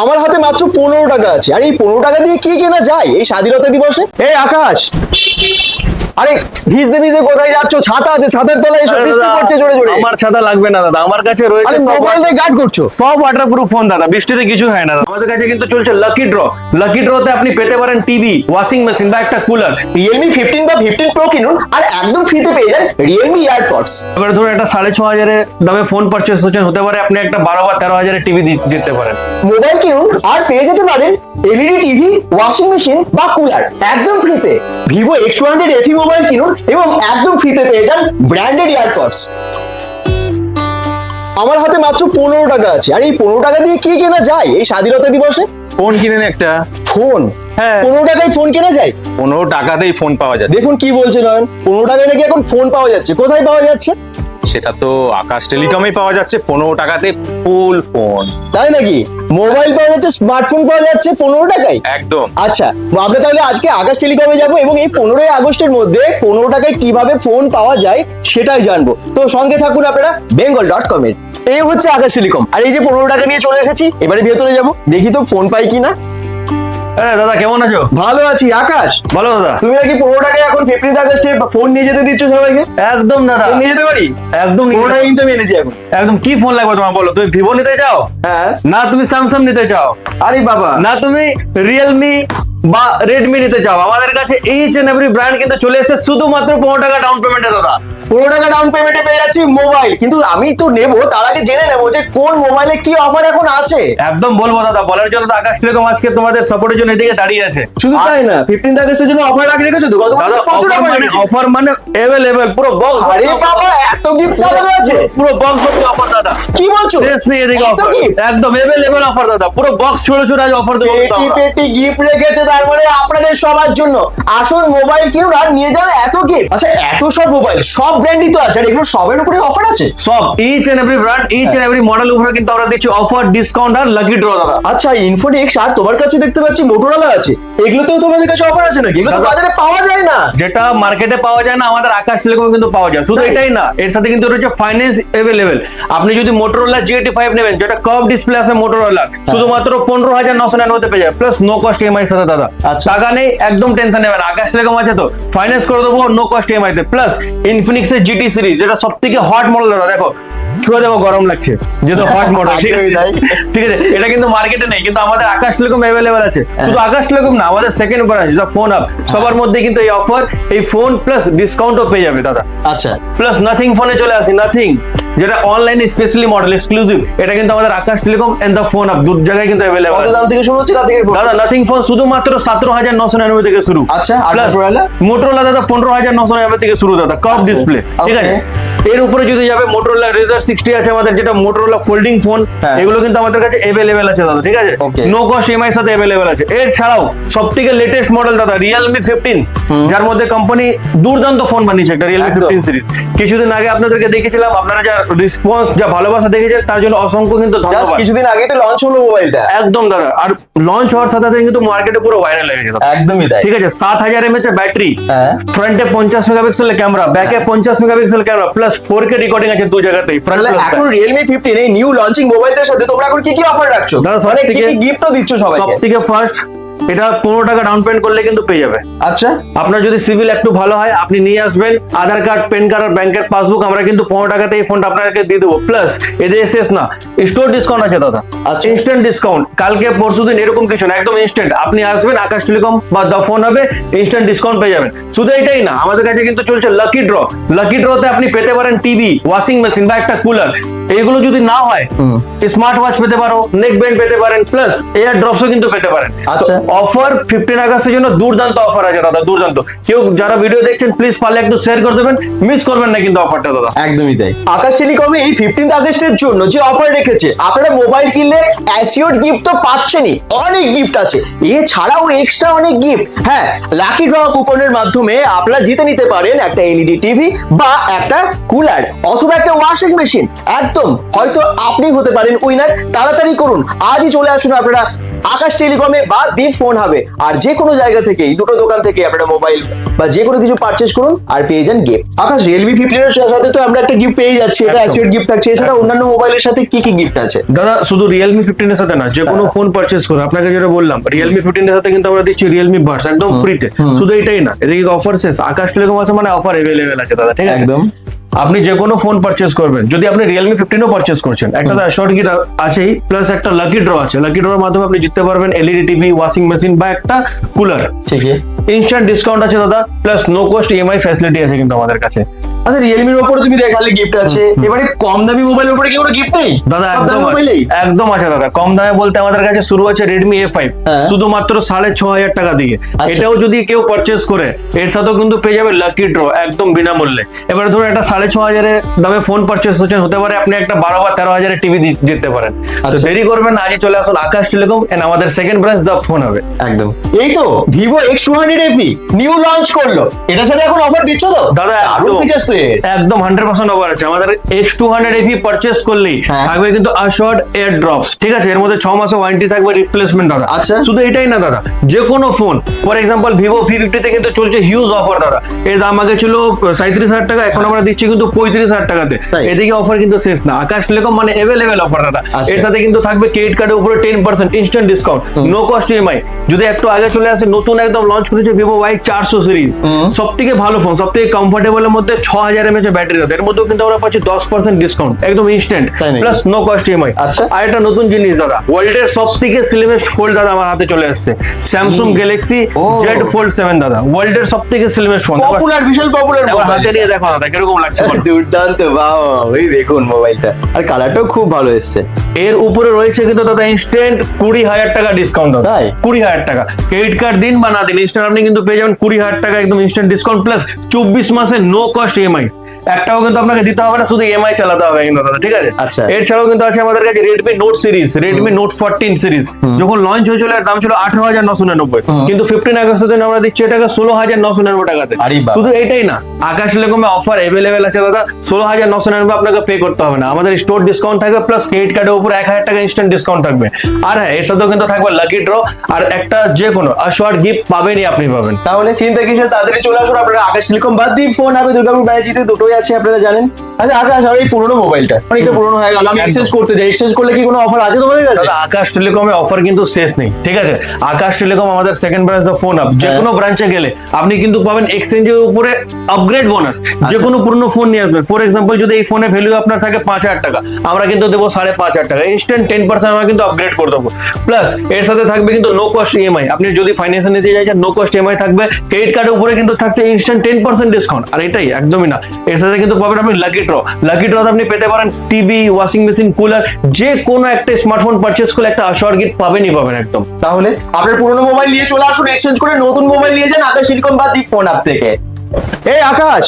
আমার হাতে মাত্র পনেরো টাকা আছে। আর এই পনেরো টাকা দিয়ে কি কেনা যায় এই স্বাধীনতা দিবসে? এই আকাশ! আরে ভিজতে ভিজতে কোথায় যাচ্ছ? ছাতা আছে ছাতার তলায় এসব বৃষ্টি পড়ছে জোরে জোরে। আমার ছাতা লাগবে না দাদা। আমার কাছে রয়েছে মোবাইল দিয়ে গার্ড করছ? সব ওয়াটারপ্রুফ ফোন দাদা। বৃষ্টিতে কিছু হয় না আমাদের কাছে কিন্তু চলছে লাকি ড্র লাকি ড্রতে আপনি পেতে পারেন টিভি ওয়াশিং মেশিন বা একটা কুলার রিয়েলমি ফিফটিন বা ফিফটিন প্রো কিনুন আর একদম ফ্রিতে পেয়ে যান রিয়েলমি ইয়ারপডস এবারে ধরুন একটা সাড়ে ছ হাজারের দামে ফোন পারচেস করছেন হতে পারে আপনি একটা বারো বা তেরো হাজারের টিভি জিততে পারেন। মোবাইল কিনুন আর পেয়ে যেতে পারেন এলইডি টিভি ওয়াশিং মেশিন বা কুলার একদম ফ্রিতে Vivo X two hundred FE mobile কিনুন এবং একদম ফ্রিতে পেয়ে যান ব্র্যান্ডেড ইয়ারপডস আমার হাতে মাত্র পনেরো টাকা আছে। আর এই পনেরো টাকা দিয়ে কি কেনা যায় এই স্বাধীনতা দিবসে? ফোন কিনেন একটা। ফোন হ্যাঁ। পনেরো টাকায় ফোন কেনা যায়? পনেরো টাকাতেই ফোন পাওয়া যায় দেখুন কি বলছে নয়ন। পনেরো টাকায় নাকি এখন ফোন পাওয়া যাচ্ছে। কোথায় পাওয়া যাচ্ছে? সেটা তো আকাশ টেলিকমেই পাওয়া যাচ্ছে পনেরো টাকাতে ফুল ফোন তাই নাকি? মোবাইল পাওয়া যাচ্ছে স্মার্টফোন পাওয়া যাচ্ছে পনেরো টাকায়? একদম। আচ্ছা আমরা তাহলে আজকে আগস্ট টেলিকমে যাব এবং এই পনেরোই আগস্টের মধ্যে পনেরো টাকায় কীভাবে ফোন পাওয়া যায় সেটাই জানব। তো সঙ্গে থাকুন আপনারা বেঙ্গল ডট কম এর এই হচ্ছে আকাশ টেলিকম আর এই যে পনেরো টাকা নিয়ে চলে এসেছি এবারে ভেতরে যাব। দেখি তো ফোন পাই কিনা। হ্যাঁ দাদা কেমন আছো? ভালো আছি আকাশ। বলো দাদা। তুমি নাকি এখন ফিফটিন আগস্টে ফোন নিয়ে যেতে দিচ্ছ সবাইকে? একদম দাদা। নিয়ে যেতে পারি? একদম। কিন্তু আমি এনেছি এখন। একদম কি ফোন লাগবে তোমার বলো? তুমি ভিভো নিতে চাও? হ্যাঁ। না তুমি স্যামসাং নিতে চাও? আরে বাবা। না তুমি রিয়েলমি বা রেডমি নিতে চাও? আমাদের কাছে এইচ এন্ড এভরি ব্র্যান্ড কিন্তু চলে এসেছে শুধুমাত্র পনেরো টাকা ডাউন পেমেন্টে দাদা। পনেরো টাকা ডাউন পেমেন্টে পেয়ে যাচ্ছি মোবাইল কিন্তু আমি তো নেব তার আগে জেনে নেব যে কোন মোবাইলে কি অফার এখন আছে। একদম বলব দাদা বলার জন্য তো আকাশ টেলিকম আজকে তোমাদের সাপোর্টের জন্য এদিকে দাঁড়িয়ে আছে। শুধু তাই না ফিফটিন আগস্টের জন্য অফার রাখি রেখেছো তো? গত প্রচুর অফার মানে মানে অ্যাভেলেবেল পুরো বক্স আরে বাবা এত গিফট সাজানো আছে। পুরো বক্স অফার দাদা। কি বলছো? শেষ নেই এদিকে অফার একদম অ্যাভেলেবল অফার দাদা। পুরো বক্স ছোড়ে ছোড়ে আজ অফার দেবো পেটি পেটি গিফট রেখেছে তার মানে আপনাদের সবার জন্য। আসুন মোবাইল কিনুন আর নিয়ে যান এত গিফট আচ্ছা এত সব মোবাইল সব ব্র্যান্ডই তো আছে আর এগুলো সবের উপরে অফার আছে? সব each and every brand each and every model উপরে কিন্তু আমরা দিচ্ছি অফার ডিসকাউন্ট আর লাকি ড্র দাদা। আচ্ছা ইনফোনিক্স আর তোমার কাছে দেখতে পাচ্ছি মোটরোলা আছে। এগুলোতেও তোমাদের কাছে অফার আছে নাকি? এগুলো তো বাজারে পাওয়া যায় না। যেটা মার্কেটে পাওয়া যায় না আমাদের আকাশ টেলিকম কিন্তু পাওয়া যায়। শুধু এটাই না এর সাথে কিন্তু রয়েছে ফাইন্যান্স এভেলেবেল আপনি যদি মোটরোলা জিএটি ফাইভ নেবেন যেটা কার্ভ ডিসপ্লে আছে মোটরোলা শুধুমাত্র পনেরো হাজার নশো নিরানব্বই পেয়ে যাবে প্লাস নো কস্ট ইএমআই সাথে দাদা। আচ্ছা। টাকা নেই একদম টেনশন নেবেন আকাশ টেলিকম আছে তো ফাইন্যান্স করে দেবো নো কস্ট ইএমআই তে প্লাস ইনফিনিক্সের জিটি সিরিজ যেটা সব থেকে হট মডেল দাদা দেখো ছুঁয়ে দেখো গরম লাগছে যেহেতু হট মডেল ঠিক আছে? ঠিক আছে এটা কিন্তু মার্কেটে নেই কিন্তু আমাদের আকাশ টেলিকম অ্যাভেলেবেল আছে। শুধু আকাশ টেলিকম না আমাদের সেকেন্ড ব্রাঞ্চ যেটা ফোন আপ সবার মধ্যে কিন্তু এই অফার এই ফোন প্লাস ডিসকাউন্টও পেয়ে যাবে দাদা। আচ্ছা। প্লাস নাথিং ফোনে চলে আসি নাথিং যেটা অনলাইনে স্পেশালি মডেল এক্সক্লুসিভ এটা কিন্তু আমাদের Akash telecom and the phone up দু জায়গায় কিন্তু অ্যাভেলেবল কত দাম থেকে শুরু হচ্ছে দাদা নাথিং ফোন শুধুমাত্র সতেরো হাজার নশো নিরানব্বই থেকে শুরু। আচ্ছা, আর Motorola? মোটরোলা দাদা পনেরো হাজার নশো নিরানব্বই থেকে শুরু দাদা কাপ আচ্ছা, ডিসপ্লে ঠিক আছে? এর উপরে যদি যাবে মোটরোলা রেজার সিক্সটি আছে আমাদের যেটা মোটরোলা ফোল্ডিং ফোন। এগুলো কিন্তু আমাদের কাছে অ্যাভেলেবেল আছে দাদা ঠিক আছে? নো কস্ট ইএমআই সাথে অ্যাভেলেবেল আছে। এর ছাড়াও সব থেকে লেটেস্ট মডেল দাদা রিয়েলমি ফিফটিন যার মধ্যে কোম্পানি দুর্দান্ত ফোন বানিয়েছে একটা রিয়েলমি। ফিফটিন সিরিজ কিছুদিন আগে আপনাদেরকে দেখেছিলাম আপনারা যা রেসপন্স যা ভালোবাসা দেখেছেন তার জন্য অসংখ্য কিন্তু ধন্যবাদ। কিছুদিন আগেই তো লঞ্চ হলো মোবাইলটা একদম দাদা আর লঞ্চ হওয়ার সাথে সাথে কিন্তু মার্কেটে পুরো ভাইরাল হয়ে গেছে। একদমই তাই। ঠিক আছে সাত হাজার এমএচ এর ব্যাটারি। ফ্রন্টে পঞ্চাশ মেগাপিক্সেলের ক্যামেরা ব্যাকে পঞ্চাশ megapixel camera plus four K recording আছে দু জায়গাতেই এখন রিয়েলমি ফিফটিন এই নিউ লঞ্চিং মোবাইলটার সাথে তোমরা এখন কি কি অফার রাখছো? মানে কি কি গিফটও দিচ্ছ সব থেকে ফার্স্ট এটা পনেরো টাকা ডাউন পেমেন্ট করলে কিন্তু পেয়ে যাবে। আচ্ছা। আপনার যদি সিভিল একটু ভালো হয় আপনি নিয়ে আসবেন। আধার কার্ড পেন কার্ড আর ব্যাংকের পাসবুক আমরা কিন্তু পনেরো টাকাতে এই ফোনটা আপনাকে দিয়ে দেবো। প্লাস এদের শেষ না স্টোর ডিসকাউন্ট আছে দাদা। আচ্ছা। ইনস্ট্যান্ট ডিসকাউন্ট কালকে পরশু দিন এরকম কিছু না একদম ইনস্ট্যান্ট আপনি আসবেন আকাশ টেলিকম বা দ্য ফোন হবে ইনস্ট্যান্ট ডিসকাউন্ট পেয়ে যাবেন। শুধু এটাই না আমাদের কাছে কিন্তু চলছে লাকি ড্র লাকি ড্রতে আপনি পেতে পারেন টিভি ওয়াশিং মেশিন বা একটা কুলার এইগুলো যদি না হয় স্মার্ট ওয়াচ পেতে পারো নেক ব্যান্ড পেতে পারেন প্লাস এয়ার ড্রপসও কিন্তু পেতে পারেন। আচ্ছা। অফার ফিফটিন আগস্টের জন্য দুর্দান্ত অফার আছে দাদা, দুর্দান্ত। কেউ যারা ভিডিও দেখছেন প্লিজ পারলে একটু শেয়ার করে দেবেন। মিস করবেন না কিন্তু অফারটা দাদা। একদমই তাই। আকাশ টেলিকমে এই ফিফটিন আগস্টের জন্য যে অফার রেখেছে, আপনারা মোবাইল কিনলে অ্যাসিওর গিফট তো পাচ্ছেনই, অনেক গিফট আছে। এছাড়াও এক্সট্রা অনেক গিফট হ্যাঁ লাকি ড্র কুপনের মাধ্যমে আপনারা জিতে নিতে পারেন একটা এলইডি টিভি বা একটা কুলার অথবা একটা ওয়াশিং মেশিন একদম, হয়তো আপনি হতে পারেন উইনার তাড়াতাড়ি করুন। আজই চলে আসুন আপনারা আকাশ টেলিকমে বা দ্বীপ ফোন হবে। আর যে কোনো জায়গা থেকে এই দুটো দোকান থেকে আপনারা মোবাইল বা যে কোনো কিছু পারচেস করুন আর পেয়ে যান গিফট আকাশ রিয়েলমি ফিফটিন এর সাথে তো আমরা একটা গিফট পেয়ে যাচ্ছি এটা। অ্যাসিওর গিফট থাকছে। এছাড়া অন্যান্য মোবাইলের সাথে কি কি গিফট আছে? দাদা শুধু রিয়েলমি ফিফটিন এর সাথে না যে কোনো ফোন পারচেস করুন। আপনাকে যেটা বললাম রিয়েলমি ফিফটিন এর সাথে কিন্তু আমরা দিচ্ছি রিয়েলমি বাডস একদম ফ্রিতে শুধু এটাই না এদিকে অফার শেষ? আকাশ টেলিকম আছে মানে অফার এভেলেবেল আছে দাদা ঠিক আছে? একদম। আপনি যে কোনো ফোন পারচেস করবেন। যদি আপনি রিয়েলমি ফিফটিনও পারচেস করছেন একটা শর্ট গিট আছেই প্লাস একটা লাকি ড্র আছে। লাকি ড্রর মাধ্যমে আপনি জিততে পারবেন এলইডি টিভি ওয়াশিং মেশিন বা একটা কুলার ঠিক আছে ইনস্ট্যান্ট ডিসকাউন্ট আছে দাদা plus no cost EMI facility আছে কিন্তু আমাদের কাছে। আচ্ছা রিয়েলমির উপরে তুমি দেখালে গিফট আছে। এবারে কম দামি মোবাইলের উপরে কি কোনো গিফট নেই? দাদা একদম একদম আছে দাদা। কম দামে বলতে আমাদের কাছে শুরু আছে রেডমি এ ফাইভ। শুধুমাত্র সাড়ে ছ হাজার টাকা দিয়ে আচ্ছা। এটাও যদি কেউ পারচেস করে এর সাথেও কিন্তু পেয়ে যাবে লাকি ড্র একদম বিনামূল্যে। এবার ধরুন একটা সাড়ে ছ হাজারের দামে ফোন পারচেস করছেন হতে পারে আপনি একটা বারো বা তেরো হাজারের টিভি জিততে পারেন। তো আচ্ছা। দেরি করবেন আজই চলে আসুন আকাশ টেলিকম এন্ড আমাদের সেকেন্ড ব্রাঞ্চ দা ফোন হবে। একদম। এই তো Vivo X two hundred FE new launch করল। এটার সাথে এখন অফার দিচ্ছ তো? দাদা আরও ফিচার্স এর একদম হান্ড্রেড পার্সেন্ট অফার আছে। আমাদের X two hundred FE purchase করলেই হ্যাঁ। থাকবে কিন্তু আশর্ড এয়ার ড্রপস ঠিক আছে? এর মধ্যে ছ মাসে ওয়ারেন্টি থাকবে রিপ্লেসমেন্ট দাদা। আচ্ছা। শুধু এটাই না দাদা যে কোনো phone for example Vivo V ফিফটিতে কিন্তু চলছে হিউজ অফার দাদা। এর দাম আগে ছিল সাঁত্রিশ হাজার টাকা এখন আমরা দিচ্ছি কিন্তু পঁয়ত্রিশ হাজার টাকাতে। এদিকে অফার কিন্তু শেষ না। আকাশ টেলিকম মানে অফার দাদা। আচ্ছা। এর সাথে কিন্তু থাকবে ক্রেডিট কার্ডের উপরে ten percent instant discount no cost EMI যদি একটু আগে চলে আসে নতুন একদম লঞ্চ করেছে ভিভো ওয়াই চারশো সিরিজ সব থেকে ভালো ফোন সব থেকে কমফোর্টেবল এর মধ্যে ছ হাজার এমএচ ব্যাটারি দাদা এর মধ্যেও কিন্তু আমরা পাচ্ছি দশ পার্সেন্ট ডিসকাউন্ট একদম instant plus no cost EMI আচ্ছা। আর একটা নতুন জিনিস দাদা ওয়ার্ল্ডের সব থেকে স্লিমেস্ট ফোল্ড দাদা আমার হাতে চলে আসছে। Samsung Galaxy Z Fold seven দাদা ওয়ার্ল্ডের সব থেকে স্লিমেস্ট ফোন পপুলার বিশাল পপুলার হাতে নিয়ে দেখো দাদা কীরকম লাগছে দুর্দান্ত বাহ ওই দেখুন মোবাইলটা আর কালারটাও খুব ভালো এসছে। এর উপরে রয়েছে কিন্তু দাদা ইনস্ট্যান্ট কুড়ি হাজার টাকা ডিসকাউন্ট দাদা। কুড়ি হাজার টাকা। ক্রেডিট কার্ড দিন বা না দিন ইনস্ট্যান্ট আপনি কিন্তু পেয়ে যাবেন কুড়ি হাজার টাকা একদম ইনস্ট্যান্ট ডিসকাউন্ট প্লাস চব্বিশ মাসে নো কস্ট ইএমআই mind. একটাও কিন্তু আপনাকে দিতে হবে না শুধু ইএমআই চালাতে হবে কিন্তু দাদা ঠিক আছে? আচ্ছা। এছাড়াও কিন্তু আছে আমাদের কাছে Redmi Note series Redmi Note fourteen series যখন লঞ্চ হয়েছিল এর দাম ছিল আঠারো হাজার নশো নিরানব্বই। কিন্তু ফিফটিন আগস্টের জন্য আমরা দিচ্ছি এটাকে ষোলো হাজার নশো নিরানব্বই টাকাতে। শুধু এটাই না আকাশ টেলিকমে অফার এভেলেবেল আছে দাদা ষোলো হাজার নশো নিরানব্বই আপনাকে পে করতে হবে না। আমাদের স্টোর ডিসকাউন্ট থাকবে প্লাস ক্রেডিট কার্ডের উপর এক হাজার টাকা ইনস্ট্যান্ট ডিসকাউন্ট থাকবে। আর হ্যাঁ এর সাথেও কিন্তু থাকবে লাকি ড্র আর একটা যে কোনো আশোয়ার গিফট পাবেনই আপনি পাবেন। তাহলে চিন্তা কিসের তাড়াতাড়ি চলে আসুন আপনারা আকাশ টেলিকম বাদ দিয়ে ফোন হবে দুর্গাপুর ব্যানার্জিতে দুটোই আছে আপনারা জানেন। আচ্ছা আকাশ আর এই পুরোনো মোবাইলটা। অনেকটা পুরোনো হয়ে গেল আমি এক্সচেঞ্জ করতে যাই। এক্সচেঞ্জ করলে কি কোনো অফার আছে তোমাদের কাছে? আকাশ টেলিকমে অফার কিন্তু শেষ নেই ঠিক আছে? আকাশ টেলিকম আমাদের second branch the phone up যে। কোনো ব্রাঞ্চে গেলে আপনি কিন্তু পাবেন এক্সচেঞ্জের উপরে আপগ্রেড বোনাস। যে কোনো পুরনো ফোন নিয়ে আসবেন। ফর এক্সাম্পল যদি এই ফোনে ভ্যালু আপনার থাকে পাঁচ হাজার টাকা আমরা কিন্তু দেবো সাড়ে পাঁচ হাজার টাকা। ইনস্ট্যান্ট টেন পার্সেন্ট আমরা কিন্তু আপগ্রেড করে দেবো। প্লাস এর সাথে থাকবে কিন্তু নো কস্ট ইএমআই আপনি যদি ফাইন্যান্সে নিতে চাইছেন নো কস্ট ইএমআই থাকবে। ক্রেডিট কার্ডের উপরে কিন্তু থাকছে ইনস্ট্যান্ট টেন পার্সেন্ট ডিসকাউন্ট আর এটাই একদমই না। এর সাথে কিন্তু পাবেন আপনি লাকি ড্র লাকি ড্রতে আপনি পেতে পারেন টিভি ওয়াশিং মেশিন কুলার যে কোনো একটা স্মার্টফোন পারচেস করলে একটা আশোয়ার গিফট পাবেনই পাবেন একদম। তাহলে আপনার পুরনো মোবাইল নিয়ে চলে আসুন এক্সচেঞ্জ করে নতুন মোবাইল নিয়ে যান, আকাশ সিলিকন বা দি ফোন আপ থেকে। এই আকাশ!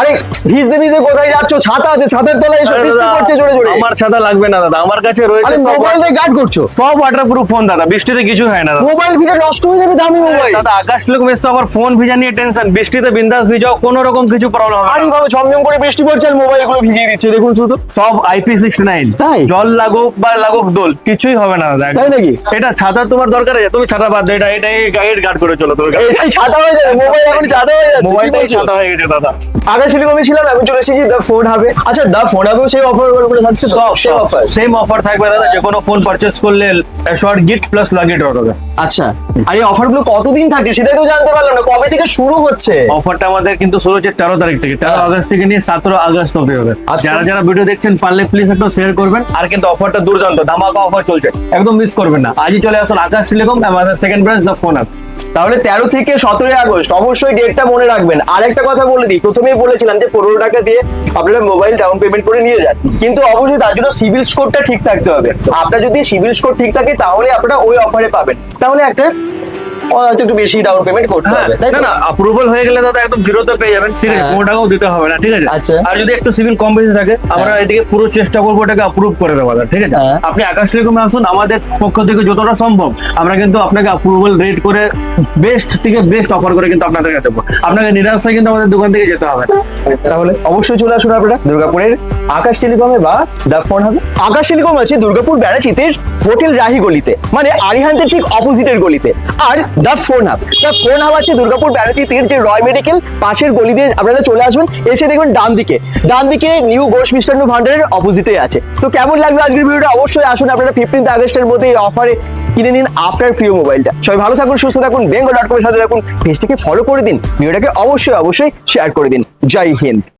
আরে ভিজতে ভিজতে কোথায় যাচ্ছ? ছাতা আছে ছাতার তলায় এসব বৃষ্টি পড়ছে জোরে জোরে। আমার ছাতা লাগবে না দাদা। আমার কাছে রয়েছে মোবাইল দিয়ে গার্ড করছ? সব ওয়াটার প্রুফ ফোন দাদা। বৃষ্টিতে কিছু হয় না মোবাইল ভিজে নষ্ট হয়ে যাবে দামি মোবাইল দাদা আকাশ লোক এসে আবার ফোন ভিজা নিয়ে টেনশন বৃষ্টিতে বিন্দাস ভিজাও কোনো রকম কিছু প্রবলেম হবে আরে বাবা ঝমঝম করে বৃষ্টি পড়ছে আর মোবাইলগুলো ভিজিয়ে দিচ্ছে দেখুন শুধু। সব আইপি সিক্সটি নাইন তাই? জল লাগুক বা লাগুক দোল কিছুই হবে না দাদা। তাই নাকি? এটা ছাতা তোমার দরকার আছে তুমি ছাতা বাদ দাও এটা এটাই গাইড গার্ড করে চলো তোর এটাই ছাতা হয়ে যাবে মোবাইল এখন ছাতা হয়ে যাচ্ছে মোবাইলটাই ছাতা হয়ে গেছে দাদা। আগে টেলিকমে ছিলাম এখন চলে এসেছি দা ফোন হবে আচ্ছা দা ফোন হবেও সেই অফারগুলো থাকছে সব সেই অফার সেম অফার থাকবে দাদা যে কোনো ফোন পারচেজ করলে শর্ট গিফট প্লাস লাগেট হবে। আচ্ছা আর এই অফারগুলো কতদিন থাকছে সেটাই তো জানতে পারলাম না কবে থেকে শুরু হচ্ছে? অফারটা আমাদের কিন্তু শুরু হচ্ছে তেরো তারিখ থেকে তেরো হ্যাঁ। আগস্ট থেকে নিয়ে সতেরো আগস্ট অব্দি হবে। আচ্ছা। যারা যারা ভিডিও দেখছেন পারলে প্লিজ একটু শেয়ার করবেন আর কিন্তু অফারটা দুর্দান্ত ধামাকা অফার চলছে একদম মিস করবেন না। আজই চলে আসুন আকাশ টেলিকম আমাদের second branch the phone up তাহলে তেরো থেকে সতেরোই আগস্ট, অবশ্যই ডেটটা মনে রাখবেন। আর একটা কথা বলে দিই, প্রথমেই বলেছিলাম যে পনেরো টাকা দিয়ে আপনারা মোবাইল ডাউন পেমেন্ট করে নিয়ে যান। কিন্তু অবশ্যই তার জন্য সিভিল স্কোরটা ঠিক থাকতে হবে। আপনার যদি সিভিল স্কোর ঠিক থাকে, তাহলে আপনারা ওই অফারে পাবেন। তাহলে একটা হয়তো একটু বেশি ডাউন পেমেন্ট করতে হ্যাঁ, হবে তাই না? না অ্যাপ্রুভাল হয়ে গেলে দাদা একদম জিরোতে পেয়ে যাবেন ঠিক আছে হ্যাঁ। কোনো টাকাও দিতে হবে না ঠিক আছে আচ্ছা। আর যদি একটু সিভিল কম বেশি থাকে আমরা এদিকে পুরো চেষ্টা করব এটাকে অ্যাপ্রুভ করে দেওয়া ঠিক আছে হ্যাঁ। আপনি আকাশ টেলিকমে আসুন আমাদের পক্ষ থেকে যতটা সম্ভব আমরা কিন্তু আপনাকে অ্যাপ্রুভাল রেট করে বেস্ট থেকে বেস্ট অফার করে কিন্তু আপনাদেরকে দেবো আপনাকে নিরাশায় কিন্তু আমাদের দোকান থেকে যেতে হবে তাহলে অবশ্যই চলে আসুন আপনারা দুর্গাপুরের আকাশ টেলিকমে বা দা ফোন হবে আকাশ টেলিকম আছে দুর্গাপুর ব্যারাচিতের হোটেল রাহি গলিতে মানে আরিহান্তের ঠিক অপোজিটের গলিতে আর the phone hub the phone hub আছে দুর্গাপুর ব্যারাচিতের যে রয় মেডিকেল পাশের গলি দিয়ে আপনারা চলে আসবেন। এসে দেখবেন ডান দিকে। ডান দিকে নিউ ঘোষ মিষ্টান্ন ভান্ডারের অপোজিটে আছে। তো কেমন লাগবে আজকের ভিডিওটা? অবশ্যই আসুন আপনারা ফিফটিন্থ আগস্টের মধ্যে এই অফারে কিনে নিন আপনার প্রিয় মোবাইলটা সবাই ভালো থাকুন, সুস্থ থাকুন বেঙ্গল ডট কমের সাথে থাকুন। পেজটিকে ফলো করে দিন। ভিডিওটাকে অবশ্যই অবশ্যই শেয়ার করে দিন। জয় হিন্দ।